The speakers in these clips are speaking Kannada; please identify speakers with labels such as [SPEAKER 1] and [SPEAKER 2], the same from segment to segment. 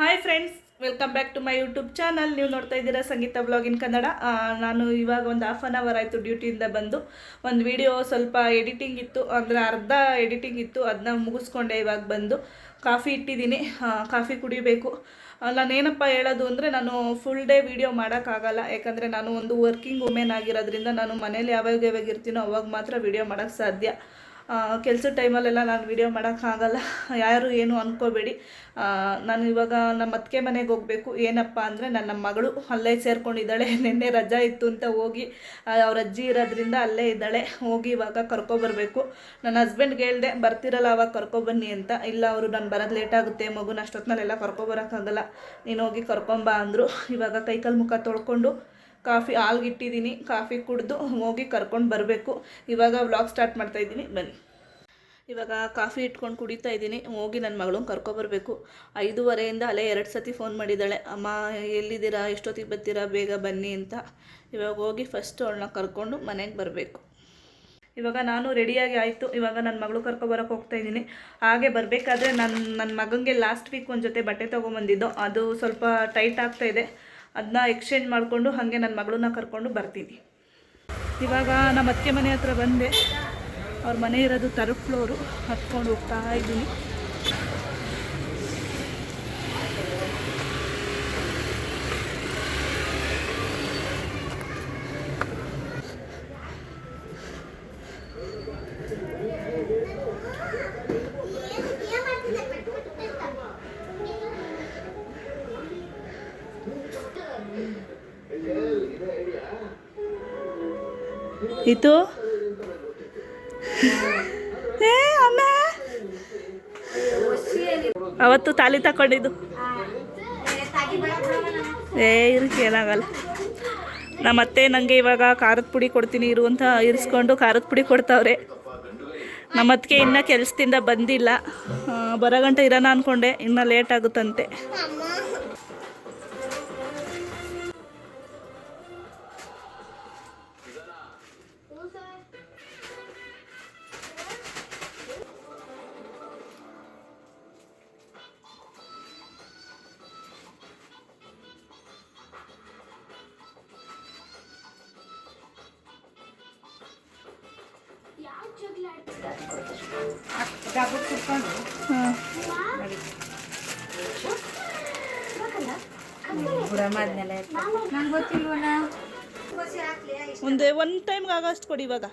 [SPEAKER 1] Hi friends welcome back to my YouTube channel ನೀವು ನೋಡ್ತಾ ಇದ್ದೀರಾ ಸಂಗೀತ ಬ್ಲಾಗ್ ಇನ್ ಕನ್ನಡ. ನಾನು ಇವಾಗ ಒಂದು ಹಾಫ್ ಆನ್ ಅವರ್ ಆಯಿತು ಡ್ಯೂಟಿಯಿಂದ ಬಂದು. ಒಂದು ವಿಡಿಯೋ ಸ್ವಲ್ಪ ಎಡಿಟಿಂಗ್ ಇತ್ತು, ಅಂದರೆ ಅರ್ಧ ಎಡಿಟಿಂಗ್ ಇತ್ತು ಅದನ್ನ ಮುಗಿಸ್ಕೊಂಡೆ ಇವಾಗ ಬಂದು. ಕಾಫಿ ಇಟ್ಟಿದ್ದೀನಿ ಕಾಫಿ ಕುಡಿಬೇಕು. ನಾನು ನಾನೇನಪ್ಪ ಹೇಳೋದು ಅಂದರೆ ನಾನು ಫುಲ್ ಡೇ ವಿಡಿಯೋ ಮಾಡೋಕ್ಕಾಗಲ್ಲ ಯಾಕಂದರೆ ನಾನು ಒಂದು ವರ್ಕಿಂಗ್ ವುಮೆನ್ ಆಗಿರೋದ್ರಿಂದ ನಾನು ಮನೇಲಿ ಯಾವಾಗ ಯಾವಾಗ ಇರ್ತೀನೋ ಅವಾಗ ಮಾತ್ರ ವಿಡಿಯೋ ಮಾಡೋಕ್ಕೆ ಸಾಧ್ಯ. ಕೆಲಸದ ಟೈಮಲ್ಲೆಲ್ಲ ನಾನು ವಿಡಿಯೋ ಮಾಡೋಕ್ಕಾಗಲ್ಲ ಯಾರು ಏನು ಅಂದ್ಕೋಬೇಡಿ ನಾನು ಇವಾಗ ನಮ್ಮ ಅತ್ತಿಗೆ ಮನೆಗೆ ಹೋಗಬೇಕು. ಏನಪ್ಪ ಅಂದರೆ ನನ್ನ ಮಗಳು ಅಲ್ಲೇ ಸೇರ್ಕೊಂಡಿದ್ದಾಳೆ. ನಿನ್ನೆ ರಜಾ ಇತ್ತು ಅಂತ ಹೋಗಿ ಅವ್ರ ಅಜ್ಜಿ ಇರೋದ್ರಿಂದ ಅಲ್ಲೇ ಇದ್ದಾಳೆ. ಹೋಗಿ ಇವಾಗ ಕರ್ಕೊಬರ್ಬೇಕು ನನ್ನ ಹಸ್ಬೆಂಡ್ಗೆ ಹೇಳ್ದೆ, ಬರ್ತಿರಲ್ಲ ಅವಾಗ ಕರ್ಕೊಬನ್ನಿ ಅಂತ. ಇಲ್ಲ, ಅವರು ನಾನು ಬರೋದು ಲೇಟ್ ಆಗುತ್ತೆ. ಮಗುನ ಅಷ್ಟೊತ್ತಿನಲ್ಲೆಲ್ಲ ಕರ್ಕೊಬರೋಕ್ಕಾಗಲ್ಲ ನೀನು ಹೋಗಿ ಕರ್ಕೊಂಬ ಅಂದರು. ಇವಾಗ ಕೈಕಾಲು ಮುಖ ತೊಳ್ಕೊಂಡು ಕಾಫಿ ಹಾಲ್ಗಿಟ್ಟಿದ್ದೀನಿ, ಕಾಫಿ ಕುಡಿದು ಹೋಗಿ ಕರ್ಕೊಂಡು ಬರಬೇಕು. ಇವಾಗ ವ್ಲಾಗ್ ಸ್ಟಾರ್ಟ್ ಮಾಡ್ತಾ ಇದ್ದೀನಿ, ಬನ್ನಿ. ಇವಾಗ ಕಾಫಿ ಇಟ್ಕೊಂಡು ಕುಡಿತಾ ಇದ್ದೀನಿ, ಹೋಗಿ ನನ್ನ ಮಗಳನ್ನ ಕರ್ಕೊಬರ್ಬೇಕು ಐದೂವರೆಯಿಂದ ಅಲ್ಲೇ ಎರಡು ಸತಿ ಫೋನ್ ಮಾಡಿದ್ದಾಳೆ ಅಮ್ಮ, ಎಲ್ಲಿದ್ದೀರಾ, ಎಷ್ಟೊತ್ತಿಗೆ ಬರ್ತೀರಾ, ಬೇಗ ಬನ್ನಿ ಅಂತ. ಇವಾಗ ಹೋಗಿ ಫಸ್ಟು ಅವಳನ್ನ ಕರ್ಕೊಂಡು ಮನೆಗೆ ಬರಬೇಕು. ಇವಾಗ ನಾನು ರೆಡಿಯಾಗಿ ಆಯಿತು, ಇವಾಗ ನನ್ನ ಮಗಳು ಕರ್ಕೊಬರಕ್ಕೆ ಹೋಗ್ತಾ ಇದ್ದೀನಿ. ಹಾಗೆ ಬರಬೇಕಾದ್ರೆ ನನ್ನ ನನ್ನ ಮಗನಿಗೆ ಲಾಸ್ಟ್ ವೀಕ್ ಒಂದು ಜೊತೆ ಬಟ್ಟೆ ತೊಗೊಂಬಂದಿದ್ದು, ಅದು ಸ್ವಲ್ಪ ಟೈಟ್ ಆಗ್ತಾ ಇದೆ. ಅದನ್ನ ಎಕ್ಸ್ಚೇಂಜ್ ಮಾಡಿಕೊಂಡು ಹಾಗೆ ನನ್ನ ಮಗಳನ್ನ ಕರ್ಕೊಂಡು ಬರ್ತೀನಿ. ಇವಾಗ ನಮ್ಮ ಅತ್ತೆ ಮನೆ ಹತ್ರ ಬಂದೆ. ಅವ್ರ ಮನೆ ಇರೋದು ತರ್ಡ್ ಫ್ಲೋರು ಹತ್ಕೊಂಡು ಹೋಗ್ತಾ ಇದ್ದೀನಿ. ಇದು ಏ, ಅಮ್ಮ! ಅವತ್ತು ತಾಲಿ ತಕೊಂಡಿದ್ದು. ಏ ಇರಕ್ಕೆ ಏನಾಗಲ್ಲ. ನಮ್ಮ ಅತ್ತೆ ನನಗೆ ಇವಾಗ ಖಾರದ ಪುಡಿ ಕೊಡ್ತೀನಿ ಇರು ಅಂತ ಇರಿಸ್ಕೊಂಡು ಖಾರದ ಪುಡಿ ಕೊಡ್ತಾವ್ರೆ. ನಮ್ಮ ಅತ್ತಿಗೆ ಇನ್ನೂ ಕೆಲಸದಿಂದ ಬಂದಿಲ್ಲ. ಬರೋ ಗಂಟೆ ಇರೋಣ ಅಂದ್ಕೊಂಡೆ ಇನ್ನೂ ಲೇಟ್ ಆಗುತ್ತಂತೆ. ಒಂದೇ ಒಂದು ಟೈಮ್ಗೆ ಆಗೋಷ್ಟು ಕೊಡಿ ಇವಾಗ.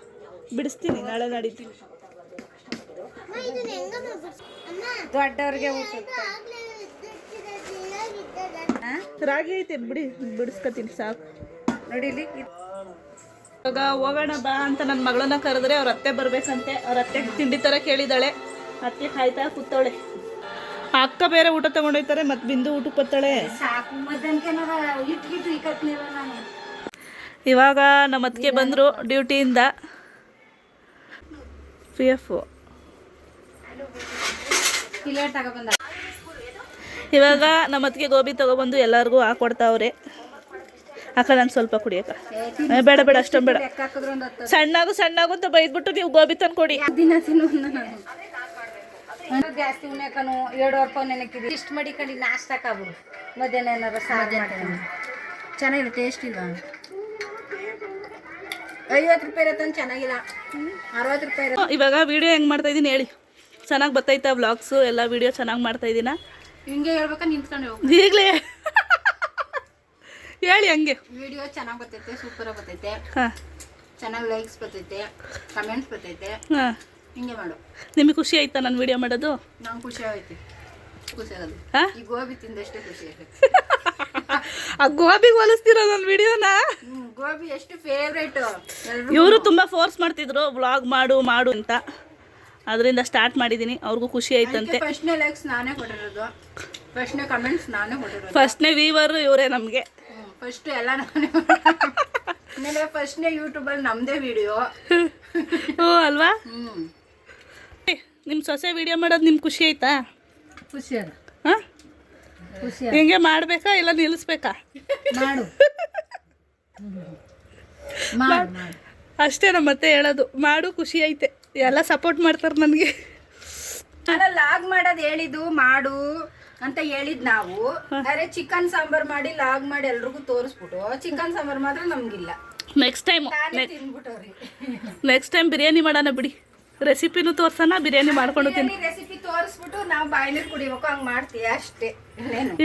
[SPEAKER 1] ಬಿಡಿಸ್ತೀನಿ, ನಾಳೆ ನಡೀತೀನಿ.
[SPEAKER 2] ದೊಡ್ಡವ್ರಿಗೆ
[SPEAKER 1] ರಾಗಿ ಐತೆ, ಬಿಡಿ, ಬಿಡಿಸ್ಕೊತೀನಿ, ಸಾಕು.
[SPEAKER 2] ನೋಡಿಲಿ
[SPEAKER 1] ಇವಾಗ ಹೋಗೋಣ ಬಾ ಅಂತ ನನ್ನ ಮಗಳನ್ನ ಕರೆದ್ರೆ ಅವ್ರ ಅತ್ತೆ ಬರ್ಬೇಕಂತೆ. ಅವ್ರ ಅತ್ತೆ ತಿಂಡಿ ಥರ ಕೇಳಿದಾಳೆ. ಅತ್ತೆ ಕಾಯ್ತಾ ಕೂತವಳೆ. ಅಕ್ಕ ಬೇರೆ ಊಟ ತಗೊಂಡೋಯ್ತಾರೆ ಮತ್ತೆ ಬಿಂದು ಊಟಕ್ಕೆ ಬರ್ತಾಳೆ ಇವಾಗ ನಮ್ಮ ಅತ್ತಿಗೆ ಬಂದರು ಡ್ಯೂಟಿಯಿಂದ. ಪಿ ಎಫ್ ಇವಾಗ ನಮ್ಮ ಅತ್ತಿಗೆ ಗೋಬಿ ತಗೊಬಂದು ಎಲ್ಲರಿಗೂ ಹಾಕೊಡ್ತಾವ್ರೆ ಅಕ್ಕ ನಾನು ಸ್ವಲ್ಪ ಕುಡಿಯಕ್ಕ. ಬೇಡ ಬೇಡ ಅಷ್ಟೊಂದು ಬೇಡ. ಸಣ್ಣಾಗು ಸಣ್ಣಾಗು ಅಂತ ಬೈದ್ಬಿಟ್ಟು ನೀವು ಗೋಬಿ ತಂದು ಕೊಡಿ
[SPEAKER 2] ದಿನ ತಿನ್ನು ನಾನು ನಾನು ಜಾಸ್ತಿ ಉಣ್ಣಕನು ಎರಡುವರೆ ಪೌನ್ ನೆನಕಿದ್ವಿ ಇಷ್ಟು ಮಡಿಕೊಂಡು ಆಗ್ಬಿಡು. ಮಧ್ಯಾಹ್ನ ಏನಾರ ಸಾಧ್ಯ ಮಾಡ್ತೀನಿ. ಚೆನ್ನಾಗಿಲ್ಲ ಟೇಸ್ಟ್ ಇಲ್ಲ. ಐವತ್ತು ರೂಪಾಯಿ ಇರತ್ತಂತ ಚೆನ್ನಾಗಿಲ್ಲ. ಅರವತ್ತು ರೂಪಾಯಿ
[SPEAKER 1] ಇವಾಗ ವಿಡಿಯೋ ಹೆಂಗೆ ಮಾಡ್ತಾ ಇದ್ದೀನಿ ಹೇಳಿ. ಚೆನ್ನಾಗಿ ಬರ್ತೈತಾ ವ್ಲಾಗ್ಸು ಎಲ್ಲ ವಿಡಿಯೋ ಚೆನ್ನಾಗಿ ಮಾಡ್ತಾ ಇದ್ದೀನ
[SPEAKER 2] ಹಿಂಗೆ ಹೇಳ್ಬೇಕಾ ನಿಂತ್ಕೊಂಡು ಹೋಗಿ
[SPEAKER 1] ಈಗಲೇ? ಹೇಳಿ ಹಂಗೆ.
[SPEAKER 2] ವಿಡಿಯೋ ಚೆನ್ನಾಗಿ ಬರ್ತೈತೆ ಸೂಪರಾಗಿ ಬರ್ತೈತೆ
[SPEAKER 1] ಹಾಂ.
[SPEAKER 2] ಚೆನ್ನಾಗಿ ಲೈಕ್ಸ್ ಬರ್ತೈತೆ ಕಮೆಂಟ್ಸ್ ಬರ್ತೈತೆ
[SPEAKER 1] ಹಾಂ.
[SPEAKER 2] ಹಿಂಗೆ ಮಾಡು.
[SPEAKER 1] ನಿಮಗೆ ಖುಷಿ ಆಯ್ತಾ ನಾನು ವಿಡಿಯೋ ಮಾಡೋದು?
[SPEAKER 2] ನಂಗೆ ಖುಷಿ ಆಯ್ತು ಖುಷಿ ಆಗೋದು.
[SPEAKER 1] ಹಾಂ?
[SPEAKER 2] ಈ ಗೋಬಿ ತಿಂದಷ್ಟೇ ಖುಷಿ
[SPEAKER 1] ಆ ಗೋಬಿಗೆ ಹೋಲಿಸ್ತೀರ ನನ್ನ ವಿಡಿಯೋನ
[SPEAKER 2] ಗೋಬಿ ಎಷ್ಟು ಫೇವ್ರೇಟ್
[SPEAKER 1] ಇವರು ತುಂಬ ಫೋರ್ಸ್ ಮಾಡ್ತಿದ್ರು ವ್ಲಾಗ್ ಮಾಡು ಮಾಡು ಅಂತ. ಅದರಿಂದ ಸ್ಟಾರ್ಟ್ ಮಾಡಿದ್ದೀನಿ ಅವ್ರಿಗೂ ಖುಷಿ ಆಯ್ತಂತೆ.
[SPEAKER 2] ಫಸ್ಟ್ನೇ ಲೈಕ್ಸ್ ನಾನೇ ಕೊಟ್ಟಿರೋದು. ಫಸ್ಟ್ನೇ ಕಮೆಂಟ್ಸ್ ನಾನೇ ಕೊಟ್ಟಿರೋದು.
[SPEAKER 1] ಫಸ್ಟ್ನೇ ವೀವರು ಇವರೇ ನಮಗೆ.
[SPEAKER 2] ಫಸ್ಟ್ ಎಲ್ಲ ನಾನೇ ಆಮೇಲೆ ಫಸ್ಟ್ನೇ ಯೂಟ್ಯೂಬಲ್ಲಿ ನಮ್ಮದೇ ವಿಡಿಯೋ
[SPEAKER 1] ಹ್ಞೂ ಅಲ್ವಾ?
[SPEAKER 2] ಹ್ಞೂ
[SPEAKER 1] ನಿಮ್ಮ ಸೊಸೆ ವಿಡಿಯೋ ಮಾಡೋದು ನಿಮ್ಗೆ ಖುಷಿ ಆಯ್ತಾ?
[SPEAKER 2] ಖುಷಿ ಅದ.
[SPEAKER 1] ಹಾಂ?
[SPEAKER 2] ಖುಷಿ
[SPEAKER 1] ಹಿಂಗೆ ಮಾಡಬೇಕಾ ಇಲ್ಲ ನಿಲ್ಲಿಸ್ಬೇಕಾ
[SPEAKER 2] ಮಾಡು. ಮಾಡು ಮಾಡು.
[SPEAKER 1] ಅಷ್ಟೇ ನಮ್ಮ ಮತ್ತೆ ಹೇಳೋದು. ಮಾಡು ಖುಷಿ ಐತೆ. ಎಲ್ಲ ಸಪೋರ್ಟ್ ಮಾಡ್ತಾರೆ ನನಗೆ.
[SPEAKER 2] ಅಲ್ಲ ಲಾಗ್ ಮಾಡೋದು ಹೇಳಿದ್ದು ಮಾಡು ಅಂತ ಹೇಳಿದ್ ನಾವು. ಅರೆ ಚಿಕನ್ ಸಾಂಬಾರ್ ಮಾಡಿ ಲಾಗ್ ಮಾಡಿ ಎಲ್ರಿಗೂ ತೋರಿಸ್ಬಿಟ್ಟು ಚಿಕನ್ ಸಾಂಬಾರ್ ಮಾತ್ರ ನಮ್ಗಿಲ್ಲ.
[SPEAKER 1] ನೆಕ್ಸ್ಟ್ ಟೈಮ್
[SPEAKER 2] ತಾನೇ ತಿನ್ಬಿಟ್ಟವ್ರಿ.
[SPEAKER 1] ನೆಕ್ಸ್ಟ್ ಟೈಮ್ ಬಿರಿಯಾನಿ ಮಾಡೋಣ ಬಿಡಿ. ರೆಸಿಪಿನೂ ತೋರ್ಸೋಣ ಬಿರಿಯಾನಿ ಮಾಡ್ಕೊಂಡು ತಿನ್ನಿ
[SPEAKER 2] ರೆಸಿಪಿ ತೋರಿಸ್ಬಿಟ್ಟು ನಾವು ಬಾಯಿಲಿ ಕುಡಿಬೇಕು ಹಂಗೆ ಮಾಡ್ತೀವಿ ಅಷ್ಟೇ.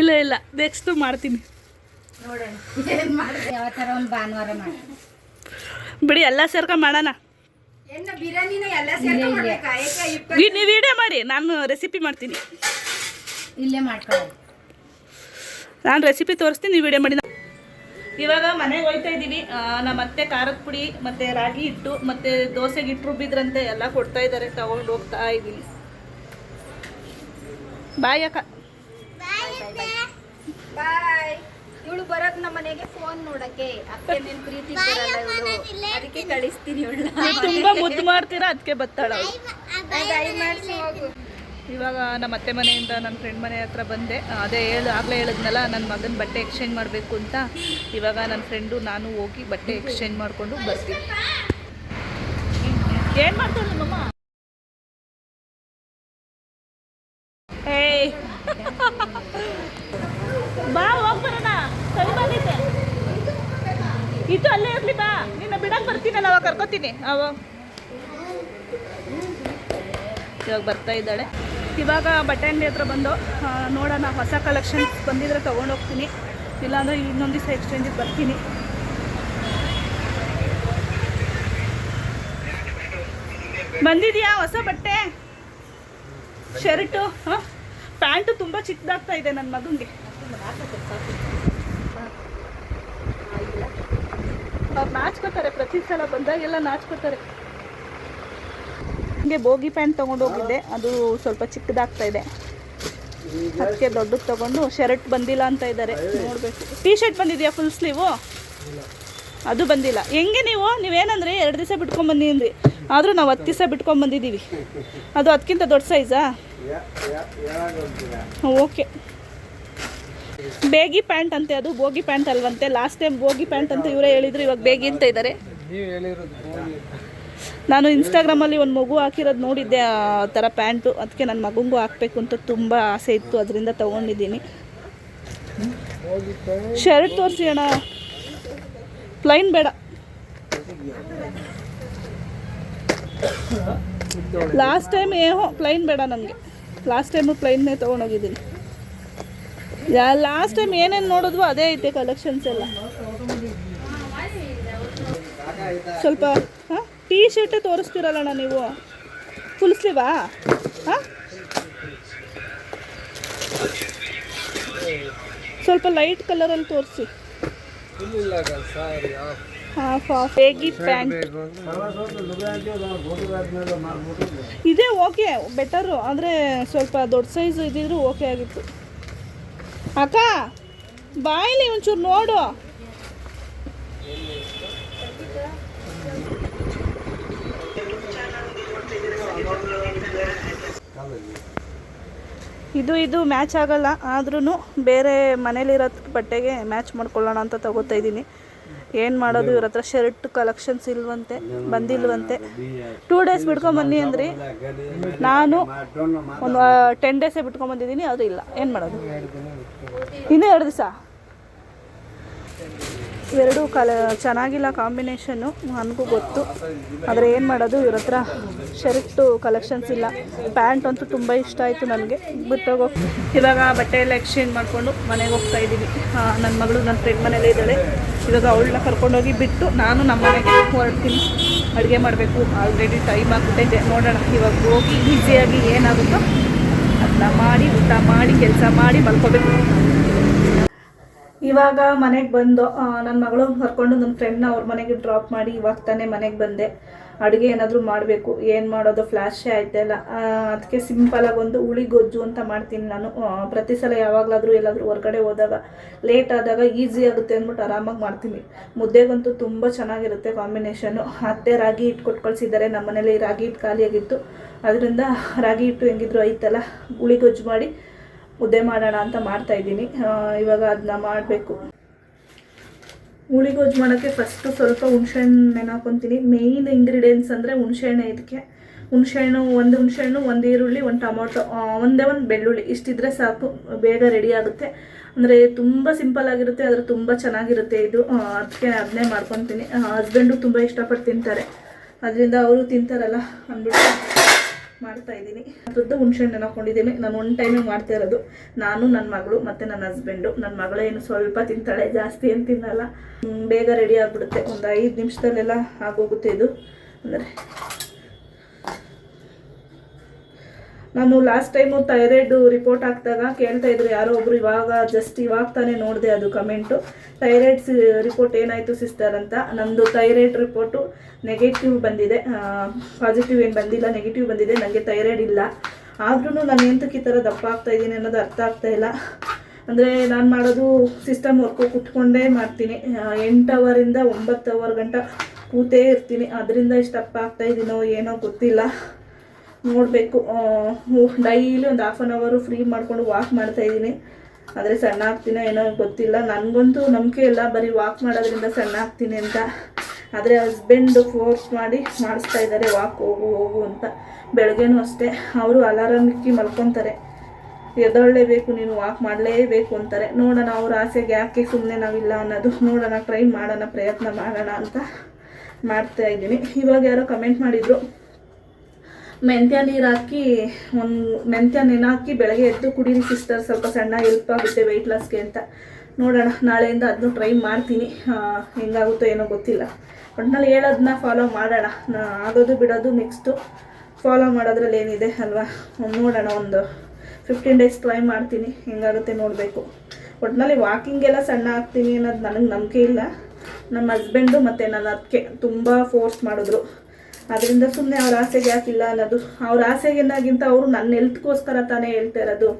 [SPEAKER 1] ಇಲ್ಲ ಇಲ್ಲ ನೆಕ್ಸ್ಟ್ ಮಾಡ್ತೀನಿ.
[SPEAKER 2] ನೋಡೋಣ ಏನ್ ಮಾಡಿದ್ರೆ ಯಾವ ತರ ಒಂದು ಭಾನುವಾರ ಮಾಡಿ.
[SPEAKER 1] ಬಿಡಿ ಎಲ್ಲ ಸೇರ್ಕೊಂಡು ಮಾಡೋಣ.
[SPEAKER 2] ಏನ ಬಿರಿಯಾನಿನ ಎಲ್ಲ ಸೇರ್ಕೊಂಡ್ಬೇಕಾ ಏಕೆ ಇಪ್ಪ
[SPEAKER 1] ಈ ನೀವು ವಿಡಿಯೋ ಮಾಡಿ ನಾನು ರೆಸಿಪಿ ಮಾಡ್ತೀನಿ.
[SPEAKER 2] ಇಲ್ಲೇ ಮಾಡ್ಕೊಳ್ಳಿ
[SPEAKER 1] ನಾನು ರೆಸಿಪಿ ತೋರಿಸ್ತೀನಿ ನೀವು ವಿಡಿಯೋ ಮಾಡಿ. ಇವಾಗ ಮನೆಗೆ ಹೋಯ್ತಾ ಇದ್ದೀವಿ ನಮ್ಮ ಅತ್ತೆ ಖಾರದ ಪುಡಿ ಮತ್ತು ರಾಗಿ ಹಿಟ್ಟು ಮತ್ತು ದೋಸೆಗೆ ಹಿಟ್ಟು ರುಬ್ಬಿದ್ರಂತೆ ಎಲ್ಲ ಕೊಡ್ತಾ ಇದ್ದಾರೆ ತಗೊಂಡು ಹೋಗ್ತಾ ಇದ್ದೀನಿ ಬಾಯ್ ಅಕ್ಕ.
[SPEAKER 2] ಬಾಯ್ ಇವಳು ಬರೋದ್ ನಮ್ಮ ಮನೆಗೆ ಫೋನ್ ನೋಡಕ್ಕೆ. ಅತ್ತೆ ನಿನ್ ಪ್ರೀತಿ ಅದಕ್ಕೆ ಕಳಿಸ್ತೀನಿ ಇವಳು
[SPEAKER 1] ತುಂಬ ಮುದ್ದು ಮಾಡ್ತೀರಾ? ಅದಕ್ಕೆ ಬತ್ತಾಳ
[SPEAKER 2] ಮಾಡ್ಸಿ ಹೋಗು.
[SPEAKER 1] ಇವಾಗ ನಮ್ಮ ಅತ್ತೆ ಮನೆಯಿಂದ ನನ್ನ ಫ್ರೆಂಡ್ ಮನೆ ಹತ್ರ ಬಂದೆ. ಅದೇ ಹೇಳು, ಆಗಲೇ ಹೇಳಿದ್ನಲ್ಲ ನನ್ನ ಮಗನ ಬಟ್ಟೆ ಎಕ್ಸ್ಚೇಂಜ್ ಮಾಡಬೇಕು ಅಂತ. ಇವಾಗ ನನ್ನ ಫ್ರೆಂಡು ನಾನು ಹೋಗಿ ಬಟ್ಟೆ ಎಕ್ಸ್ಚೇಂಜ್ ಮಾಡಿಕೊಂಡು ಬರ್ತೀನಿ ಏನು ಮಾಡ್ತಾರೆ ಏಯ್. ಬಾ ಹೋಗ್ಬರೋಣ ಸರಿ ಇದು ಅಲ್ಲೇ ಇರ್ಲಿ, ಬಾ. ನಿನ್ನ ಬಿಡಕ್ಕೆ ಬರ್ತೀನಲ್ಲ, ಅವಾಗ ಕರ್ಕೋತೀನಿ. ಅವಾಗ ಇವಾಗ ಬರ್ತಾ ಇದ್ದಾಳೆ. ಇವಾಗ ಬಟ್ಟೆ ಅಂಗಡಿ ಹತ್ರ ಬಂದು ನೋಡೋಣ, ಹೊಸ ಕಲೆಕ್ಷನ್ ಬಂದಿದ್ರೆ ತೊಗೊಂಡು ಹೋಗ್ತೀನಿ ಇಲ್ಲಾಂದ್ರೆ ಇನ್ನೊಂದು ದಿವಸ ಎಕ್ಸ್ಚೇಂಜಿಗೆ ಬರ್ತೀನಿ. ಬಂದಿದ್ಯಾ ಹೊಸ ಬಟ್ಟೆ? ಶರ್ಟು, ಹಾಂ? ಪ್ಯಾಂಟು ತುಂಬ ಚಿಕ್ಕದಾಗ್ತಾ ಇದೆ ನನ್ನ ಮಗನಿಗೆ ಅವ್ರು ನಾಚ್ಕೋತಾರೆ, ಪ್ರತಿ ಸಲ ಬಂದಾಗೆಲ್ಲ ನಾಚ್ಕೋತಾರೆ. ಹಂಗೆ ಬೋಗಿ ಪ್ಯಾಂಟ್ ತೊಗೊಂಡು ಹೋಗಿದ್ದೆ. ಅದು ಸ್ವಲ್ಪ ಚಿಕ್ಕದಾಗ್ತಾ ಇದೆ. ಅದಕ್ಕೆ ದೊಡ್ಡದು ತೊಗೊಂಡು ಶರ್ಟ್ ಬಂದಿಲ್ಲ ಅಂತ ಇದ್ದಾರೆ. ನೋಡ್ಬೇಕು. ಟೀ ಶರ್ಟ್ ಬಂದಿದೆಯಾ ಫುಲ್ ಸ್ಲೀವು ಅದು ಬಂದಿಲ್ಲ. ಹೆಂಗೆ ನೀವು? ನೀವೇನಂದ್ರೆ ಎರಡು ದಿವಸ ಬಿಟ್ಕೊಂಡ್ ಬಂದಿದ್ರಿ ಆದರೂ ನಾವು ಹತ್ತು ದಿವಸ ಬಿಟ್ಕೊಂಡ್ ಬಂದಿದ್ದೀವಿ. ಅದು ಅದಕ್ಕಿಂತ ದೊಡ್ಡ ಸೈಜಾ ಓಕೆ. ಬೇಗಿ ಪ್ಯಾಂಟ್ ಅಂತೆ ಅದು. ಬೋಗಿ ಪ್ಯಾಂಟ್ ಅಲ್ವಂತೆ. ಲಾಸ್ಟ್ ಟೈಮ್ ಬೋಗಿ ಪ್ಯಾಂಟ್ ಅಂತ ಇವರೇ ಹೇಳಿದ್ರು. ಇವಾಗ ಬೇಗಿ ಅಂತ ಇದ್ದಾರೆ. ನಾನು ಇನ್ಸ್ಟಾಗ್ರಾಮಲ್ಲಿ ಒಂದು ಮಗು ಹಾಕಿರೋದು ನೋಡಿದ್ದೆ, ಆ ಥರ ಪ್ಯಾಂಟು ಅದಕ್ಕೆ ನನ್ನ ಮಗುಂಗೂ ಹಾಕಬೇಕು ಅಂತ ತುಂಬ ಆಸೆ ಇತ್ತು, ಅದರಿಂದ ತೊಗೊಂಡಿದ್ದೀನಿ. ಶರ್ಟ್ ತೋರಿಸಿ ಅಣ್ಣ. ಪ್ಲೈನ್ ಬೇಡ. ಲಾಸ್ಟ್ ಟೈಮ್ ಏನೋ ಪ್ಲೈನ್ ಬೇಡ ನನಗೆ. ಲಾಸ್ಟ್ ಟೈಮು ಪ್ಲೈನ್ನೇ ತೊಗೊಂಡೋಗಿದ್ದೀನಿ. ಲಾಸ್ಟ್ ಟೈಮ್ ಏನೇನು ನೋಡಿದ್ವು ಅದೇ ಐತೆ ಕಲೆಕ್ಷನ್ಸ್ ಎಲ್ಲ. ಸ್ವಲ್ಪ ಟೀ ಶರ್ಟೇ ತೋರಿಸ್ತೀರಲ್ಲಣ್ಣ ನೀವು? ಫುಲ್ ಸ್ಲೀವಾ ಹಾಂ? ಸ್ವಲ್ಪ ಲೈಟ್ ಕಲರಲ್ಲಿ ತೋರಿಸಿ. ಇದೇ ಓಕೆ ಬೆಟರು ಅಂದರೆ ಸ್ವಲ್ಪ ದೊಡ್ಡ ಸೈಜ್ ಇದ್ದಿದ್ರು ಓಕೆ ಆಗಿತ್ತು. ಅಕ್ಕ ಬಾಯಿಲಿ ಒಂಚೂರು ನೋಡು. ಇದು ಇದು ಮ್ಯಾಚ್ ಆಗಲ್ಲ ಆದ್ರೂ ಬೇರೆ ಮನೇಲಿರೋ ಬಟ್ಟೆಗೆ ಮ್ಯಾಚ್ ಮಾಡ್ಕೊಳ್ಳೋಣ ಅಂತ ತಗೋತಾ ಇದ್ದೀನಿ. ಏನು ಮಾಡೋದು, ಇವ್ರ ಹತ್ರ ಶರ್ಟ್ ಕಲೆಕ್ಷನ್ಸ್ ಇಲ್ವಂತೆ, ಬಂದಿಲ್ವಂತೆ. ಟೂ ಡೇಸ್ ಬಿಟ್ಕೊಂಬನ್ನಿ ಅಂದ್ರಿ. ನಾನು ಒಂದು ಟೆನ್ ಡೇಸೇ ಬಿಟ್ಕೊಂಬಂದಿದ್ದೀನಿ ಅದು ಇಲ್ಲ. ಏನು ಮಾಡೋದು? ಇನ್ನೂ ಎರಡು ದಿವಸ? ಇವೆರಡು ಕಲ ಚೆನ್ನಾಗಿಲ್ಲ ಕಾಂಬಿನೇಷನ್ನು ನನಗೂ ಗೊತ್ತು. ಆದರೆ ಏನು ಮಾಡೋದು, ಇವ್ರ ಹತ್ರ ಶರ್ಟು ಕಲೆಕ್ಷನ್ಸ್ ಇಲ್ಲ. ಪ್ಯಾಂಟ್ ಅಂತೂ ತುಂಬ ಇಷ್ಟ ಆಯಿತು ನನಗೆ. ಬಿಟ್ಟೋಗೋ ಇವಾಗ ಬಟ್ಟೆ ಎಲ್ಲ ಎಕ್ಸ್ಚೇಂಜ್ ಮಾಡಿಕೊಂಡು ಮನೆಗೆ ಹೋಗ್ತಾ ಇದ್ದೀವಿ ನನ್ನ ಮಗಳು ನನ್ನ ಫ್ರೆಂಡ್ ಮನೇಲೇ ಇದ್ದಾಳೆ. ಇವಾಗ ಅವಳನ್ನ ಕರ್ಕೊಂಡೋಗಿ ಬಿಟ್ಟು ನಾನು ನಮ್ಮ ಮನೆಗೆ ಹೊರಡ್ತೀನಿ. ಅಡುಗೆ ಮಾಡಬೇಕು. ಆಲ್ರೆಡಿ ಟೈಮ್ ಆಗ್ಬಿಟ್ಟೈತೆ. ನೋಡೋಣ, ಇವಾಗ ಹೋಗಿ ಈಸಿಯಾಗಿ ಏನಾಗುತ್ತೋ ಅದನ್ನ ಮಾಡಿ ಊಟ ಮಾಡಿ, ಕೆಲಸ ಮಾಡಿ ಮಲ್ಕೋಬೇಕು. ಇವಾಗ ಮನೆಗೆ ಬಂದು ನನ್ನ ಮಗಳು ಹೊರ್ಕೊಂಡು ನನ್ನ ಫ್ರೆಂಡ್ನ ಅವ್ರ ಮನೆಗೆ ಡ್ರಾಪ್ ಮಾಡಿ ಇವಾಗ ತಾನೇ ಮನೆಗೆ ಬಂದೆ. ಅಡುಗೆ ಏನಾದರೂ ಮಾಡಬೇಕು, ಏನು ಮಾಡೋದು ಫ್ಲ್ಯಾಶೇ ಆಯ್ತಲ್ಲ ಅದಕ್ಕೆ ಸಿಂಪಲಾಗಿ ಒಂದು ಹುಳಿ ಗೊಜ್ಜು ಅಂತ ಮಾಡ್ತೀನಿ ನಾನು. ಪ್ರತಿ ಸಲ ಯಾವಾಗಲಾದರೂ ಎಲ್ಲಾದರೂ ಹೊರಗಡೆ ಹೋದಾಗ ಲೇಟ್ ಆದಾಗ ಈಸಿ ಆಗುತ್ತೆ ಅಂದ್ಬಿಟ್ಟು ಆರಾಮಾಗಿ ಮಾಡ್ತೀನಿ. ಮುದ್ದೆಗಂತೂ ತುಂಬ ಚೆನ್ನಾಗಿರುತ್ತೆ ಕಾಂಬಿನೇಷನ್ನು ಅತ್ತೆ ರಾಗಿ ಹಿಟ್ಟು ಕೊಟ್ಟು ನಮ್ಮ ಮನೇಲಿ ರಾಗಿ ಹಿಟ್ಟು ಖಾಲಿಯಾಗಿತ್ತು. ಅದರಿಂದ ರಾಗಿ ಹಿಟ್ಟು ಹೆಂಗಿದ್ರು ಐತಲ್ಲ, ಹುಳಿ ಗೊಜ್ಜು ಮಾಡಿ ಮುದ್ದೆ ಮಾಡೋಣ ಅಂತ ಮಾಡ್ತಾ ಆ, ಇವಾಗ ಅದನ್ನ ಮಾಡಬೇಕು. ಹುಳಿಗೊಜ್ಜು ಮಾಡೋಕ್ಕೆ ಫಸ್ಟು ಸ್ವಲ್ಪ ಹುಣಸೆಹಣ್ಣು ನೆನಾಕೊತೀನಿ ಮೇಯ್ನ್ ಇಂಗ್ರೀಡಿಯೆಂಟ್ಸ್ ಅಂದರೆ ಹುಣಸೆಹಣ್ಣೆ ಇದಕ್ಕೆ. ಹುಣಸೆಹಣ್ಣು ಒಂದು ಹುಣಸೆಹಣ್ಣು ಒಂದು ಈರುಳ್ಳಿ ಒಂದು ಟೊಮೊಟೊ ಒಂದೇ ಒಂದು ಬೆಳ್ಳುಳ್ಳಿ. ಇಷ್ಟಿದ್ರೆ ಸಾಕು ಬೇಗ ರೆಡಿ ಆಗುತ್ತೆ. ಅಂದರೆ ತುಂಬ ಸಿಂಪಲ್ ಆಗಿರುತ್ತೆ ಆದರೆ ತುಂಬ ಚೆನ್ನಾಗಿರುತ್ತೆ ಇದು. ಅದಕ್ಕೆ ಅದನ್ನೇ ಮಾಡ್ಕೊತೀನಿ. ಹಸ್ಬೆಂಡು ತುಂಬ ಇಷ್ಟಪಟ್ಟು ತಿಂತಾರೆ. ಅದರಿಂದ ಅವರು ತಿಂತಾರಲ್ಲ ಅಂದ್ಬಿಟ್ಟು. ಮಾಡ್ತಾ ಇದ್ದೀನಿ. ಅದ್ರದ್ದು ಹುಣ್ಸೆಹಣ್ಣು ಹಾಕೊಂಡಿದ್ದೀನಿ. ನಾನು ಒನ್ ಟೈಮಿಗೆ ಮಾಡ್ತಾ ಇರೋದು. ನಾನು ನನ್ನ ಮಗಳು ಮತ್ತು ನನ್ನ ಹಸ್ಬೆಂಡು ನನ್ನ ಮಗಳೇನು ಸ್ವಲ್ಪ ತಿಂತಾಳೆ, ಜಾಸ್ತಿ ಏನು ತಿನ್ನಲ್ಲ. ಬೇಗ ರೆಡಿ ಆಗಿಬಿಡುತ್ತೆ. ಒಂದು ಐದು ನಿಮಿಷದಲ್ಲೆಲ್ಲ ಆಗೋಗುತ್ತೆ ಇದು. ಅಂದರೆ ನಾನು ಲಾಸ್ಟ್ ಟೈಮು ಥೈರಾಯ್ಡ್ ರಿಪೋರ್ಟ್ ಹಾಕಿದಾಗ ಕೇಳ್ತಾ ಇದ್ರು, ಯಾರೋ ಒಬ್ರು ಇವಾಗ ಜಸ್ಟ್ ಇವಾಗ ತಾನೇ ನೋಡಿದೆ ಅದು ಕಮೆಂಟು ಥೈರಾಯ್ಡ್ ರಿಪೋರ್ಟ್ ಏನಾಯಿತು ಸಿಸ್ಟರ್ ಅಂತ. ನಂದು ಥೈರಾಯ್ಡ್ ರಿಪೋರ್ಟು ನೆಗೆಟಿವ್ ಬಂದಿದೆ. ಪಾಸಿಟಿವ್ ಏನು ಬಂದಿಲ್ಲ ನೆಗೆಟಿವ್ ಬಂದಿದೆ ನನಗೆ ಥೈರಾಯ್ಡ್ ಇಲ್ಲ. ಆದ್ರೂ ನಾನು ಎಂತಕ್ಕೆ ಈ ಥರ ದಪ್ಪ ಆಗ್ತಾ ಇದ್ದೀನಿ ಅನ್ನೋದು ಅರ್ಥ ಆಗ್ತಾ ಇಲ್ಲ. ಅಂದರೆ ನಾನು ಮಾಡೋದು ಸಿಸ್ಟಮ್ ವರ್ಕು ಕುತ್ಕೊಂಡೇ ಮಾಡ್ತೀನಿ. ಎಂಟು ಅವರಿಂದ ಒಂಬತ್ತು ಅವರ್ ಗಂಟ ಕೂತೇ ಇರ್ತೀನಿ. ಅದರಿಂದ ಇಷ್ಟು ದಪ್ಪ ಆಗ್ತಾ ಇದ್ದೀನೋ ಏನೋ ಗೊತ್ತಿಲ್ಲ. ನೋಡಬೇಕು. ಡೈಲಿ ಒಂದು ಹಾಫ್ ಆನ್ ಅವರು ಫ್ರೀ ಮಾಡಿಕೊಂಡು ವಾಕ್ ಮಾಡ್ತಾ ಇದ್ದೀನಿ. ಆದರೆ ಸಣ್ಣ ಆಗ್ತೀನೋ ಏನೋ ಗೊತ್ತಿಲ್ಲ. ನನಗಂತೂ ನಂಬಿಕೆ ಇಲ್ಲ ಬರೀ ವಾಕ್ ಮಾಡೋದ್ರಿಂದ ಸಣ್ಣ ಆಗ್ತೀನಿ ಅಂತ. ಆದರೆ ಹಸ್ಬೆಂಡು ಫೋರ್ಸ್ ಮಾಡಿ ಮಾಡಿಸ್ತಾ ಇದ್ದಾರೆ ವಾಕ್ ಹೋಗು ಹೋಗು ಅಂತ. ಬೆಳಗ್ಗೆನೂ ಅಷ್ಟೇ. ಅವರು ಅಲಾರಾಮ್ ಇಕ್ಕಿ ಮಲ್ಕೊತಾರೆ. ಎದ್ದೊಳ್ಳೇಬೇಕು ನೀನು ವಾಕ್ ಮಾಡಲೇಬೇಕು ಅಂತಾರೆ. ನೋಡೋಣ, ಅವ್ರ ಆಸೆಗೆ ಯಾಕೆ ಸುಮ್ಮನೆ ನಾವಿಲ್ಲ ಅನ್ನೋದು. ನೋಡೋಣ ಟ್ರೈ ಮಾಡೋಣ, ಪ್ರಯತ್ನ ಮಾಡೋಣ ಅಂತ ಮಾಡ್ತಾ ಇದ್ದೀನಿ. ಇವಾಗ ಯಾರೋ ಕಮೆಂಟ್ ಮಾಡಿದರು. ಮೆಂತ್ಯ ನೀರು ಹಾಕಿ, ಒಂದು ಮೆಂತ್ಯ ಹಾಕಿ ಬೆಳಗ್ಗೆ ಎದ್ದು ಕುಡೀರಿ ಸಿಸ್ಟರ್ ಸ್ವಲ್ಪ ಸಣ್ಣ ಹೆಲ್ಪ್ ಆಗುತ್ತೆ ವೆಯ್ಟ್ ಲಾಸ್ಗೆ ಅಂತ. ನೋಡೋಣ, ನಾಳೆಯಿಂದ ಅದನ್ನು ಟ್ರೈ ಮಾಡ್ತೀನಿ. ಹೆಂಗಾಗುತ್ತೋ ಏನೋ ಗೊತ್ತಿಲ್ಲ. ಒಟ್ನಲ್ಲಿ ಹೇಳೋದನ್ನ ಫಾಲೋ ಮಾಡೋಣ. ಆಗೋದು ಬಿಡೋದು ನೆಕ್ಸ್ಟು ಫಾಲೋ ಮಾಡೋದ್ರಲ್ಲಿ ಏನಿದೆ ಅಲ್ವಾ? ಒಂದು ನೋಡೋಣ, ಒಂದು ಫಿಫ್ಟೀನ್ ಡೇಸ್ ಟ್ರೈ ಮಾಡ್ತೀನಿ. ಹೆಂಗಾಗುತ್ತೆ ನೋಡಬೇಕು. ಒಟ್ಟಿನಲ್ಲಿ ವಾಕಿಂಗೆಲ್ಲ ಸಣ್ಣ ಆಗ್ತೀನಿ ಅನ್ನೋದು ನನಗೆ ನಂಬಿಕೆ ಇಲ್ಲ. ನಮ್ಮ ಹಸ್ಬೆಂಡು ಮತ್ತು ನನ್ನ ಅದಕ್ಕೆ ತುಂಬ ಫೋರ್ಸ್ ಮಾಡಿದ್ರು. ಅದರಿಂದ ಸುಮ್ಮನೆ ಅವ್ರ ಆಸೆಗೆ ಯಾಕಿಲ್ಲ ಅನ್ನೋದು. ಅವ್ರ ಆಸೆಗೆನಾಗಿಂತ ಅವರು ನನ್ನ ಹೆಲ್ತ್ಗೋಸ್ಕರ ತಾನೇ ಹೇಳ್ತಾ ಇರೋದು.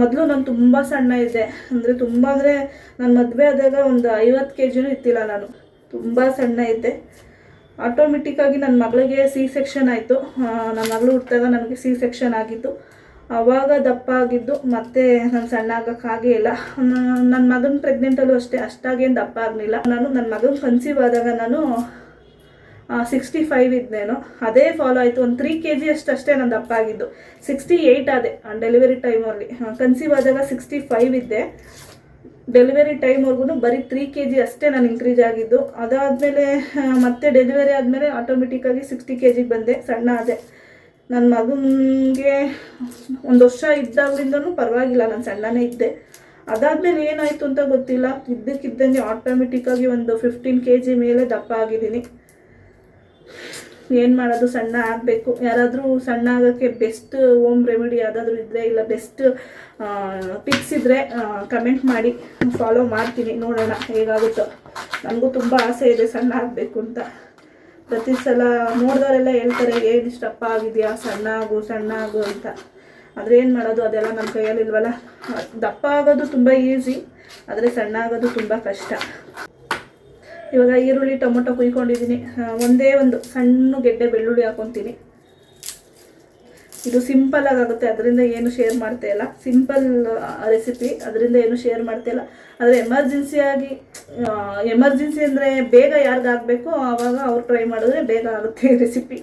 [SPEAKER 1] ಮೊದಲು ನಾನು ತುಂಬ ಸಣ್ಣ ಇದ್ದೆ. ಅಂದರೆ ತುಂಬ ಅಂದರೆ ನಾನು ಮದುವೆ ಆದಾಗ ಒಂದು ಐವತ್ತು ಕೆ ಜಿನೂ ಇತ್ತಿಲ್ಲ ನಾನು. ತುಂಬ ಸಣ್ಣ ಇದ್ದೆ. ಆಟೋಮೆಟಿಕ್ಕಾಗಿ ನನ್ನ ಮಗಳಿಗೆ ಸಿ ಸೆಕ್ಷನ್ ಆಯಿತು. ನನ್ನ ಮಗಳು ಹುಟ್ಟಿದಾಗ ನನಗೆ ಸಿ ಸೆಕ್ಷನ್ ಆಗಿತ್ತು. ಆವಾಗ ದಪ್ಪ ಆಗಿದ್ದು ಮತ್ತೆ ನಾನು ಸಣ್ಣ ಆಗೋಕ್ಕಾಗೇ ಇಲ್ಲ. ನನ್ನ ಮಗನ ಪ್ರೆಗ್ನೆಂಟಲ್ಲೂ ಅಷ್ಟೇ. ಅಷ್ಟಾಗೇನು ದಪ್ಪ ಆಗಲಿಲ್ಲ. ನಾನು ನನ್ನ ಮಗನ ಕನ್ಸೀವ್ ಆದಾಗ ನಾನು ಸಿಕ್ಸ್ಟಿ ಫೈವ್ ಇದ್ನೇನೋ, ಅದೇ ಫಾಲೋ ಆಯಿತು. ಒಂದು ತ್ರೀ ಕೆ ಜಿ ಅಷ್ಟು ನಾನು ದಪ್ಪ ಆಗಿದ್ದು. ಸಿಕ್ಸ್ಟಿ ಏಯ್ಟ್ ಆದೆ ಡೆಲಿವರಿ ಟೈಮಲ್ಲಿ ಕನ್ಸೀವ್ ಆದಾಗ ಸಿಕ್ಸ್ಟಿ ಫೈವ್ ಇದ್ದೆ ಡೆಲಿವರಿ ಟೈಮ್ವರೆಗೂ ಬರೀ ತ್ರೀ ಕೆ ಜಿ ಅಷ್ಟೇ ನಾನು ಇನ್ಕ್ರೀಸ್ ಆಗಿದ್ದು. ಅದಾದಮೇಲೆ ಮತ್ತೆ ಡೆಲಿವರಿ ಆದಮೇಲೆ ಆಟೋಮೆಟಿಕ್ಕಾಗಿ ಸಿಕ್ಸ್ಟಿ ಕೆ ಜಿಗೆ ಬಂದೆ, ಸಣ್ಣ ಆದೆ. ನನ್ನ ಮಗನಿಗೆ ಒಂದು ವರ್ಷ ಇದ್ದಾಗಿಂದನು ಪರವಾಗಿಲ್ಲ, ನಾನು ಸಣ್ಣನೇ ಇದ್ದೆ. ಅದಾದಮೇಲೆ ಏನಾಯಿತು ಅಂತ ಗೊತ್ತಿಲ್ಲ. ಇದ್ದಕ್ಕಿದ್ದಂಗೆ ಆಟೋಮೆಟಿಕ್ಕಾಗಿ ಒಂದು ಫಿಫ್ಟೀನ್ ಕೆ ಜಿ ಮೇಲೆ ದಪ್ಪ ಆಗಿದ್ದೀನಿ. ಏನು ಮಾಡೋದು, ಸಣ್ಣ ಆಗಬೇಕು. ಯಾರಾದರೂ ಸಣ್ಣ ಆಗೋಕ್ಕೆ ಬೆಸ್ಟ್ ಹೋಮ್ ರೆಮಿಡಿ ಯಾವುದಾದ್ರೂ ಇದ್ದರೆ ಇಲ್ಲ ಬೆಸ್ಟ್ ಟಿಪ್ಸ್ ಇದ್ದರೆ ಕಮೆಂಟ್ ಮಾಡಿ. ಫಾಲೋ ಮಾಡ್ತೀನಿ, ನೋಡೋಣ ಹೇಗಾಗುತ್ತೋ. ನನಗೂ ತುಂಬ ಆಸೆ ಇದೆ ಸಣ್ಣ ಆಗಬೇಕು ಅಂತ. ಪ್ರತಿ ಸಲ ನೋಡಿದವರೆಲ್ಲ ಹೇಳ್ತಾರೆ, ಏನು ಇಷ್ಟಪ್ಪ ಆಗಿದೆಯಾ? ಸಣ್ಣ ಆಗು ಸಣ್ಣ ಆಗು ಅಂತ. ಆದರೆ ಏನು ಮಾಡೋದು, ಅದೆಲ್ಲ ನಮ್ಮ ಕೈಯಲ್ಲಿಲ್ವಲ್ಲ. ದಪ್ಪ ಆಗೋದು ತುಂಬ ಈಸಿ ಆದರೆ ಸಣ್ಣ ಆಗೋದು ತುಂಬ ಕಷ್ಟ. ಇವಾಗ ಈರುಳ್ಳಿ, ಟೊಮೊಟೊ ಕುಯ್ಕೊಂಡಿದ್ದೀನಿ. ಒಂದೇ ಒಂದು ಸಣ್ಣ ಗೆಡ್ಡೆ ಬೆಳ್ಳುಳ್ಳಿ ಹಾಕೊತೀನಿ. ಇದು ಸಿಂಪಲ್ ಆಗುತ್ತೆ ಅದರಿಂದ ಏನು ಶೇರ್ ಮಾಡ್ತಾ ಇಲ್ಲ. ಸಿಂಪಲ್ ರೆಸಿಪಿ, ಅದರಿಂದ ಏನು ಶೇರ್ ಮಾಡ್ತಾ ಇಲ್ಲ. ಆದರೆ ಎಮರ್ಜೆನ್ಸಿಯಾಗಿ ಎಮರ್ಜೆನ್ಸಿ ಅಂದರೆ ಬೇಗ ಯಾರಿಗೆ ಆಗಬೇಕು ಆವಾಗ ಅವ್ರು ಟ್ರೈ ಮಾಡಿದ್ರೆ ಬೇಗ ಆಗುತ್ತೆ ರೆಸಿಪಿ.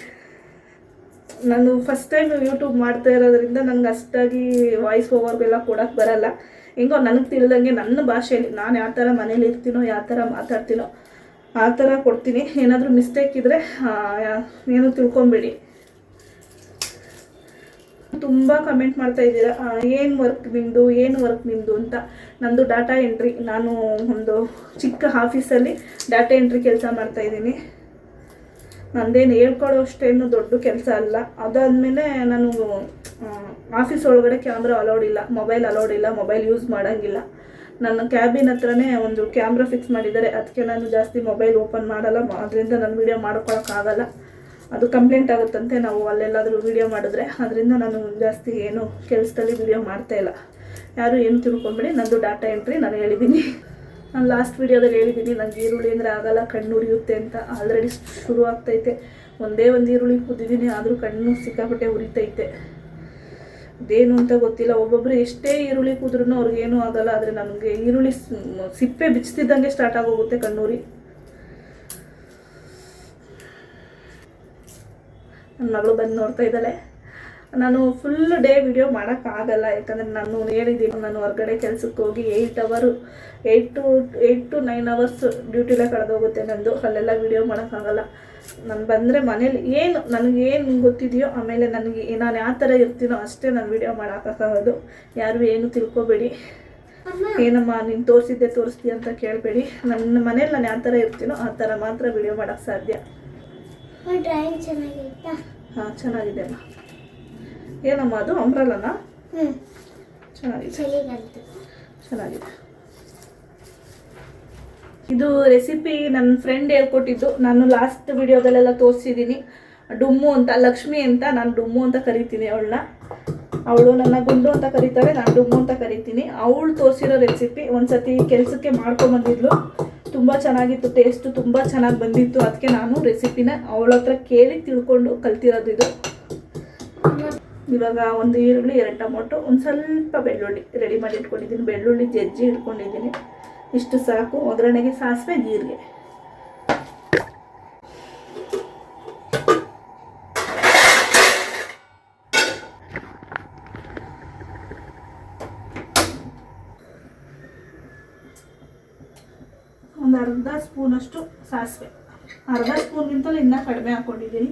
[SPEAKER 1] ನಾನು ಫಸ್ಟ್ ಟೈಮ್ ಯೂಟ್ಯೂಬ್ ಮಾಡ್ತಾ ಇರೋದ್ರಿಂದ ನನಗೆ ಅಷ್ಟಾಗಿ ವಾಯ್ಸ್ ಓವರ್ಗೆಲ್ಲ ಕೊಡೋಕ್ಕೆ ಬರಲ್ಲ. ಹೆಂಗೋ ನನಗೆ ತಿಳಿದಂಗೆ ನನ್ನ ಭಾಷೆಯಲ್ಲಿ, ನಾನು ಯಾವ ಥರ ಮನೇಲಿ ಇರ್ತೀನೋ, ಯಾವ ಥರ ಮಾತಾಡ್ತೀನೋ ಆ ಥರ ಕೊಡ್ತೀನಿ. ಏನಾದರೂ ಮಿಸ್ಟೇಕ್ ಇದ್ದರೆ ಏನು ತಿಳ್ಕೊಂಬೇಡಿ. ತುಂಬ ಕಮೆಂಟ್ ಮಾಡ್ತಾ ಇದ್ದೀರಾ. ಏನು ವರ್ಕ್ ನಿಮ್ಮದು ಏನು ವರ್ಕ್ ನಿಮ್ಮದು ಅಂತ. ನಂದು ಡಾಟಾ ಎಂಟ್ರಿ ನಾನು ಒಂದು ಚಿಕ್ಕ ಆಫೀಸಲ್ಲಿ ಡಾಟಾ ಎಂಟ್ರಿ ಕೆಲಸ ಮಾಡ್ತಾ ಇದ್ದೀನಿ. ನಂದೇನು ಹೇಳ್ಕೊಡೋ ಅಷ್ಟೇನು ದೊಡ್ಡ ಕೆಲಸ ಅಲ್ಲ. ಅದಾದಮೇಲೆ ನಾನು ಆಫೀಸ್ ಒಳಗಡೆ ಕ್ಯಾಮ್ರಾ ಅಲೌಡ್ ಇಲ್ಲ ಮೊಬೈಲ್ ಅಲೌಡ್ ಇಲ್ಲ ಮೊಬೈಲ್ ಯೂಸ್ ಮಾಡೋಂಗಿಲ್ಲ. ನನ್ನ ಕ್ಯಾಬಿನ್ ಹತ್ರನೇ ಒಂದು ಕ್ಯಾಮ್ರಾ ಫಿಕ್ಸ್ ಮಾಡಿದ್ದಾರೆ. ಅದಕ್ಕೆ ನಾನು ಜಾಸ್ತಿ ಮೊಬೈಲ್ ಓಪನ್ ಮಾಡಲ್ಲ. ಅದರಿಂದ ನಾನು ವೀಡಿಯೋ ಮಾಡ್ಕೊಳಕ್ಕಾಗಲ್ಲ ಅದು ಕಂಪ್ಲೇಂಟ್ ಆಗುತ್ತಂತೆ. ನಾವು ಅಲ್ಲೆಲ್ಲಾದರೂ ವೀಡಿಯೋ ಮಾಡಿದ್ರೆ. ಅದರಿಂದ ನಾನು ಜಾಸ್ತಿ ಏನು ಕೆಲಸದಲ್ಲಿ ವೀಡಿಯೋ ಮಾಡ್ತಾ ಇಲ್ಲ. ಯಾರು ಏನು ತಿಳ್ಕೊಂಬೇಡಿ ನಂದು ಡಾಟಾ ಎಂಟ್ರಿ ನಾನು ಹೇಳಿದ್ದೀನಿ. ನಾನು ಲಾಸ್ಟ್ ವೀಡಿಯೋದಲ್ಲಿ ಹೇಳಿದ್ದೀನಿ. ನಂಗೆ ಈರುಳ್ಳಿ ಅಂದರೆ ಆಗಲ್ಲ. ಕಣ್ಣು ಉರಿಯುತ್ತೆ ಅಂತ. ಆಲ್ರೆಡಿ ಶುರು ಆಗ್ತೈತೆ ಒಂದೇ ಒಂದು ಈರುಳ್ಳಿ ಕುದಿದ್ದೀನಿ ಆದರೂ ಕಣ್ಣು ಸಿಕ್ಕಾಪಟ್ಟೆ ಉರಿತೈತೆ. ಅದೇನು ಅಂತ ಗೊತ್ತಿಲ್ಲ. ಒಬ್ಬೊಬ್ಬರು ಎಷ್ಟೇ ಈರುಳ್ಳಿ ಕುದ್ರೂ ಅವ್ರಿಗೇನು ಆಗಲ್ಲ. ಆದರೆ ನನಗೆ ಈರುಳ್ಳಿ ಸಿಪ್ಪೆ ಬಿಚ್ತಿದ್ದಂಗೆ ಸ್ಟಾರ್ಟ್ ಆಗೋಗುತ್ತೆ ಕಣ್ಣೂರಿ. ನನ್ನ ಮಗಳು ಬಂದು ನೋಡ್ತಾ ಇದ್ದಾಳೆ. ನಾನು ಫುಲ್ ಡೇ ವಿಡಿಯೋ ಮಾಡೋಕ್ಕಾಗಲ್ಲ ಯಾಕಂದರೆ ನಾನು ಹೇಳಿದ್ದೀನಿ, ನಾನು ಹೊರಗಡೆ ಕೆಲಸಕ್ಕೆ ಹೋಗಿ ಏಯ್ಟ್ ಅವರು eight to eight to nine hours ಡ್ಯೂಟಿಲೇ ಕಳೆದೋಗುತ್ತೆ ನಂದು. ಅಲ್ಲೆಲ್ಲ ವಿಡಿಯೋ ಮಾಡೋಕ್ಕಾಗಲ್ಲ ನಾನು ಬಂದರೆ ಮನೇಲಿ ಏನು ನನಗೆ ಏನು ಗೊತ್ತಿದೆಯೋ ಆಮೇಲೆ ನನಗೆ ನಾನು ಯಾವ ಥರ ಇರ್ತೀನೋ ಅಷ್ಟೇ ನಾನು ವಿಡಿಯೋ ಮಾಡೋಕ್ಕಾಗೋದು ಯಾರು ಏನು ತಿಳ್ಕೊಬೇಡಿ. ಏನಮ್ಮ ನೀನು ತೋರಿಸಿದ್ದೆ ತೋರಿಸ್ತೀಯ ಅಂತ ಕೇಳಬೇಡಿ. ನನ್ನ ಮನೇಲಿ ನಾನು ಯಾವ ಥರ ಇರ್ತೀನೋ ಆ ಥರ ಮಾತ್ರ ವಿಡಿಯೋ ಮಾಡೋಕ್ಕೆ ಸಾಧ್ಯ. ಹಾಂ ಚೆನ್ನಾಗಿದೆ ಅಮ್ಮ. ಏನಮ್ಮ ಅದು? ಅಂಬ್ರಲ್ಲನಾ
[SPEAKER 3] ಹ್ಞೂ
[SPEAKER 1] ಚೆನ್ನಾಗಿದೆ. ಚೆನ್ನಾಗಿದೆ. ಇದು ರೆಸಿಪಿ ನನ್ನ ಫ್ರೆಂಡ್ ಹೇಳ್ಕೊಟ್ಟಿದ್ದು. ನಾನು ಲಾಸ್ಟ್ ವಿಡಿಯೋದಲ್ಲೆಲ್ಲ ತೋರಿಸಿದ್ದೀನಿ. ಡುಮ್ಮು ಅಂತ, ಲಕ್ಷ್ಮಿ ಅಂತ ನಾನು ಡುಮ್ಮು ಅಂತ ಕರಿತೀನಿ ಅವಳನ್ನ. ಅವಳು ನನ್ನ ಗುಂಡು ಅಂತ ಕರೀತಾರೆ, ನಾನು ಡುಮ್ಮು ಅಂತ ಕರಿತೀನಿ. ಅವಳು ತೋರಿಸಿರೋ ರೆಸಿಪಿ ಒಂದ್ಸತಿ ಕೆಲಸಕ್ಕೆ ಮಾಡ್ಕೊಂಬಂದಿದ್ಲು ತುಂಬ ಚೆನ್ನಾಗಿತ್ತು ಟೇಸ್ಟು ತುಂಬ ಚೆನ್ನಾಗಿ ಬಂದಿತ್ತು. ಅದಕ್ಕೆ ನಾನು ರೆಸಿಪಿನ ಅವಳ ಹತ್ರ ಕೇಳಿ ತಿಳ್ಕೊಂಡು ಕಲ್ತಿರೋದು ಇದು. ಇವಾಗ ಒಂದು ಈರುಳ್ಳಿ, ಎರಡು ಟೊಮೊಟೊ, ಒಂದು ಸ್ವಲ್ಪ ಬೆಳ್ಳುಳ್ಳಿ ರೆಡಿ ಮಾಡಿ ಇಟ್ಕೊಂಡಿದ್ದೀನಿ. ಬೆಳ್ಳುಳ್ಳಿ ಜಜ್ಜಿ ಇಟ್ಕೊಂಡಿದ್ದೀನಿ. ಇಷ್ಟು ಸಾಕು. ಒಗ್ಗರಣೆಗೆ ಸಾಸಿವೆ, ಜೀರಿಗೆ. ಒಂದು ಅರ್ಧ ಸ್ಪೂನಷ್ಟು ಸಾಸಿವೆ. ಅರ್ಧ ಸ್ಪೂನ್ಗಿಂತಲೂ ಇನ್ನೂ ಕಡಿಮೆ ಹಾಕ್ಕೊಂಡಿದ್ದೀನಿ.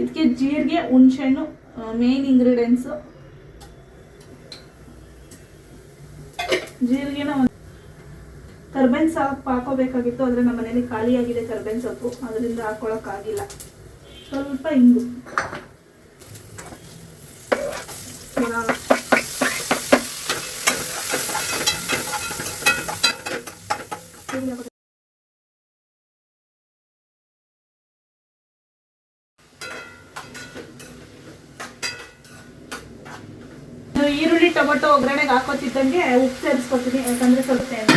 [SPEAKER 1] ಇದಕ್ಕೆ ಜೀರಿಗೆ, ಹುಣಸೆಹಣ್ಣು ಮೇನ್ ಇಂಗ್ರೀಡಿಯೆಂಟ್ಸು ಜೀರಿಗೆನ ಒಂದು ಕರ್ಬೇನ್ ಸೊಪ್ಪು ಹಾಕೋಬೇಕಾಗಿತ್ತು ಆದರೆ ನಮ್ಮ ಮನೇಲಿ ಖಾಲಿಯಾಗಿದೆ ಕರ್ಬೇನ್ ಸೊಪ್ಪು. ಅದರಿಂದ ಹಾಕೊಳಕ್ಕಾಗಿಲ್ಲ. ಸ್ವಲ್ಪ ಇಂಗು ಇವಾಗ ನಾನು ಈರುಳ್ಳಿ ಟೊಮೊಟೊ ಒಗ್ಗರಣೆಗೆ ಹಾಕೋತಿದ್ದಂಗೆ ಉಪ್ಪು ಸೇರಿಸ್ಕೊತೀನಿ ಯಾಕಂದ್ರೆ ಸ್ವಲ್ಪ ಅಂತ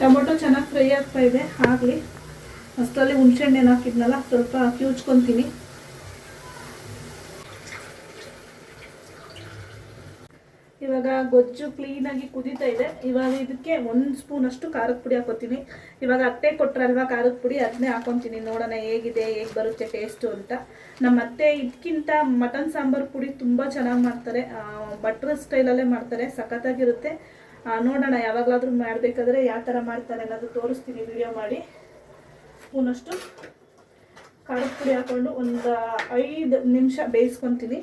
[SPEAKER 1] ಟೊಮೊಟೊ ಚೆನ್ನಾಗಿ ಫ್ರೈ ಆಗ್ತಾ ಇದೆ, ಆಗಲಿ. ಅಷ್ಟರಲ್ಲಿ ಹುಣಸೆಹಣ್ಣು ಏನು ಹಾಕಿದ್ನಲ್ಲ, ಸ್ವಲ್ಪ ಕಿವುಚ್ಕೊತೀನಿ ಇವಾಗ ಗೊಜ್ಜು ಕ್ಲೀನಾಗಿ ಕುದೀತಾ ಇದೆ. ಇವಾಗ ಇದಕ್ಕೆ ಒಂದು ಸ್ಪೂನ್ ಅಷ್ಟು ಖಾರದ ಪುಡಿ ಹಾಕೋತೀನಿ. ಇವಾಗ ಅತ್ತೆ ಕೊಟ್ರಲ್ವಾ ಖಾರದ ಪುಡಿ? ಅದನ್ನೇ ಹಾಕೊತೀನಿ. ನೋಡೋಣ ಹೇಗಿದೆ, ಹೇಗೆ ಬರುತ್ತೆ ಟೇಸ್ಟು ಅಂತ. ನಮ್ಮ ಅತ್ತೆ ಇದಕ್ಕಿಂತ ಮಟನ್ ಸಾಂಬಾರು ಪುಡಿ ತುಂಬ ಚೆನ್ನಾಗಿ ಮಾಡ್ತಾರೆ. ಬಟ್ರ್ ಸ್ಟೈಲಲ್ಲೇ ಮಾಡ್ತಾರೆ. ಸಖತ್ತಾಗಿರುತ್ತೆ. ನೋಡೋಣ ಯಾವಾಗಲಾದ್ರೂ ಮಾಡಬೇಕಾದ್ರೆ ಯಾವ ಥರ ಮಾಡ್ತಾರೆ ಅನ್ನೋದು ತೋರಿಸ್ತೀನಿ. ವಿಡಿಯೋ ಮಾಡಿ. ಸ್ಪೂನಷ್ಟು ಖಾರದ ಪುಡಿ ಹಾಕ್ಕೊಂಡು ಒಂದು ಐದು ನಿಮಿಷ ಬೇಯಿಸ್ಕೊತೀನಿ.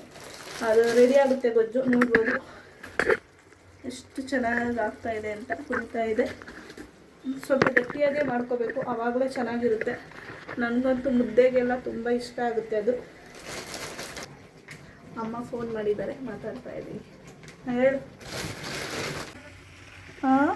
[SPEAKER 1] ಅದು ರೆಡಿ ಆಗುತ್ತೆ ಗೊಜ್ಜು. ನೋಡ್ಬೋದು. ಎಷ್ಟು ಚೆನ್ನಾಗಿ ಆಗ್ತಾ ಇದೆ ಅಂತ ಕುಡಿತಾ ಇದೆ. ಸ್ವಲ್ಪ ಗಟ್ಟಿಯಾಗೇ ಮಾಡ್ಕೋಬೇಕು. ಆವಾಗಲೇ ಚೆನ್ನಾಗಿರುತ್ತೆ. ನನಗಂತೂ ಮುದ್ದೆಗೆಲ್ಲ ತುಂಬ ಇಷ್ಟ ಆಗುತ್ತೆ ಅದು. ಅಮ್ಮ ಫೋನ್ ಮಾಡಿದ್ದಾರೆ. ಮಾತಾಡ್ತಾ ಇದ್ದೀನಿ. ಹೇಳು. ಹಾಂ?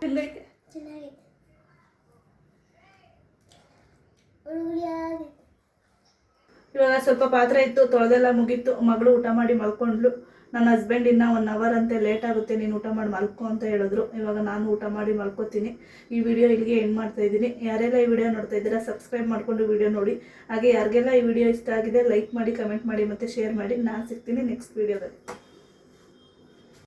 [SPEAKER 1] ತಿನ್ಲಿಕ್ಕೆ
[SPEAKER 3] ಚೆನ್ನಾಗಿದೆ ಹುಡುಗಿಯಾಗಿದೆ
[SPEAKER 1] ಇವಾಗ ಸ್ವಲ್ಪ ಪಾತ್ರೆ ಇತ್ತು, ತೊಳೆದೆಲ್ಲ ಮುಗೀತು. ಮಗಳು ಊಟ ಮಾಡಿ ಮಲ್ಕೊಂಡ್ಲು ನನ್ನ ಹಸ್ಬೆಂಡ್ ಇನ್ನ ಒನ್ ಅವರ್ ಅಂತೆ ಲೇಟ್ ಆಗುತ್ತೆ, ನೀನು ಊಟ ಮಾಡಿ ಮಲ್ಕೊ ಅಂತ ಹೇಳಿದ್ರು. ಇವಾಗ ನಾನು ಊಟ ಮಾಡಿ ಮಲ್ಕೋತೀನಿ. ಈ ವಿಡಿಯೋ ಇಲ್ಲಿಗೆ ಎಂಡ್ ಮಾಡ್ತಾ ಇದ್ದೀನಿ. ಯಾರೆಲ್ಲ ಈ ವಿಡಿಯೋ ನೋಡ್ತಾ ಇದ್ದೀರಾ ಸಬ್ಸ್ಕ್ರೈಬ್ ಮಾಡ್ಕೊಂಡು ವಿಡಿಯೋ ನೋಡಿ. ಹಾಗೆ ಯಾರಿಗೆಲ್ಲ ಈ ವಿಡಿಯೋ ಇಷ್ಟ ಆಗಿದೆ ಲೈಕ್ ಮಾಡಿ ಕಮೆಂಟ್ ಮಾಡಿ ಮತ್ತು ಶೇರ್ ಮಾಡಿ. ನಾನು ಸಿಗ್ತೀನಿ ನೆಕ್ಸ್ಟ್ ವಿಡಿಯೋದಲ್ಲಿ